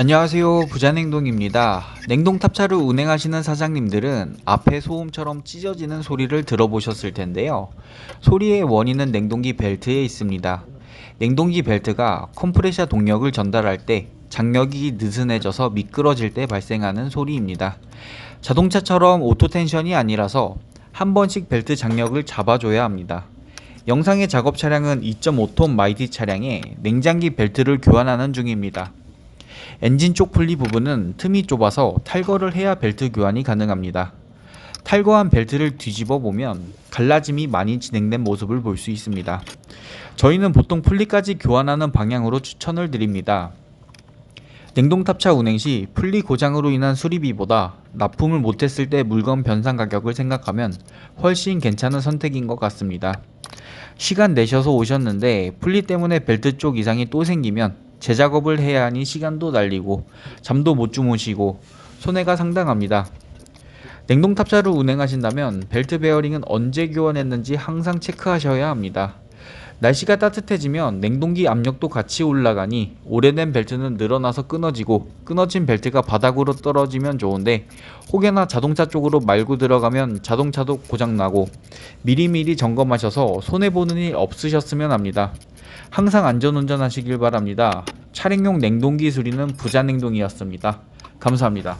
안녕하세요. 부자냉동입니다. 냉동 탑차를 운행하시는 사장님들은 앞에 소음처럼 찢어지는 소리를 들어보셨을 텐데요. 소리의 원인은 냉동기 벨트에 있습니다. 냉동기 벨트가 컴프레셔 동력을 전달할 때 장력이 느슨해져서 미끄러질 때 발생하는 소리입니다. 자동차처럼 오토텐션이 아니라서 한 번씩 벨트 장력을 잡아줘야 합니다. 영상의 작업 차량은 2.5톤 마이티 차량에 냉장기 벨트를 교환하는 중입니다 엔진 쪽 분리 부분은 틈이 좁아서 탈거를 해야 벨트 교환이 가능합니다. 탈거한 벨트를 뒤집어 보면 갈라짐이 많이 진행된 모습을 볼 수 있습니다. 저희는 보통 풀리까지 교환하는 방향으로 추천을 드립니다. 냉동탑차 운행 시 풀리 고장으로 인한 수리비보다 납품을 못했을 때 물건 변상 가격을 생각하면 훨씬 괜찮은 선택인 것 같습니다. 시간 내셔서 오셨는데 풀리 때문에 벨트 쪽 이상이 또 생기면 재작업을 해야 하니 시간도 날리고 잠도 못 주무시고 손해가 상당합니다. 냉동 탑차를 운행하신다면 벨트 베어링은 언제 교환했는지 항상 체크하셔야 합니다. 날씨가 따뜻해지면 냉동기 압력도 같이 올라가니 오래된 벨트는 늘어나서 끊어지고 끊어진 벨트가 바닥으로 떨어지면 좋은데 혹여나 자동차 쪽으로 말고 들어가면 자동차도 고장나고 미리미리 점검하셔서 손해보는 일 없으셨으면 합니다. 항상 안전운전 하시길 바랍니다. 차량용 냉동기 수리는 부자냉동이었습니다. 감사합니다.